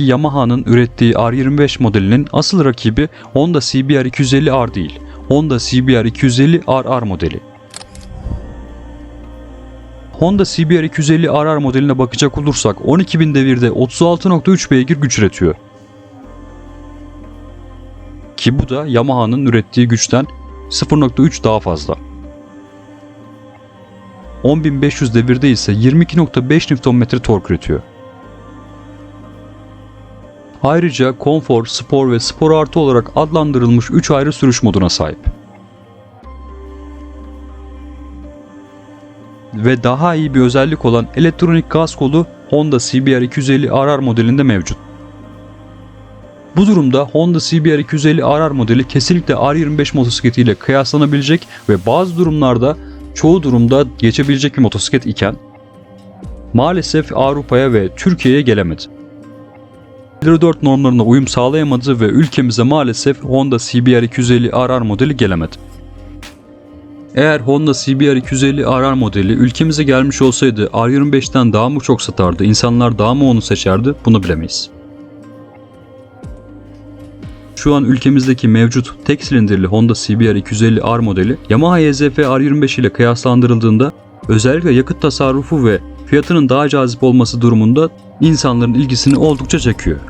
andaki Yamaha'nın ürettiği R25 modelinin asıl rakibi Honda CBR 250R değil, Honda CBR 250RR modeli. Honda CBR 250RR modeline bakacak olursak 12.000 devirde 36.3 beygir güç üretiyor. Ki bu da Yamaha'nın ürettiği güçten 0.3 daha fazla. 10.500 devirde ise 22.5 Nm tork üretiyor. Ayrıca konfor, spor ve spor artı olarak adlandırılmış 3 ayrı sürüş moduna sahip. Ve daha iyi bir özellik olan elektronik gaz kolu Honda CBR 250RR modelinde mevcut. Bu durumda Honda CBR 250RR modeli kesinlikle R25 motosikletiyle kıyaslanabilecek ve bazı durumlarda çoğu durumda geçebilecek bir motosiklet iken maalesef Avrupa'ya ve Türkiye'ye gelemedi. Euro 4 normlarına uyum sağlayamadı ve ülkemize maalesef Honda CBR 250RR modeli gelemedi. Eğer Honda CBR 250RR modeli ülkemize gelmiş olsaydı R25'ten daha mı çok satardı, insanlar daha mı onu seçerdi bunu bilemeyiz. Şu an ülkemizdeki mevcut tek silindirli Honda CBR 250R modeli Yamaha YZF R25 ile kıyaslandırıldığında özellikle yakıt tasarrufu ve fiyatının daha cazip olması durumunda insanların ilgisini oldukça çekiyor.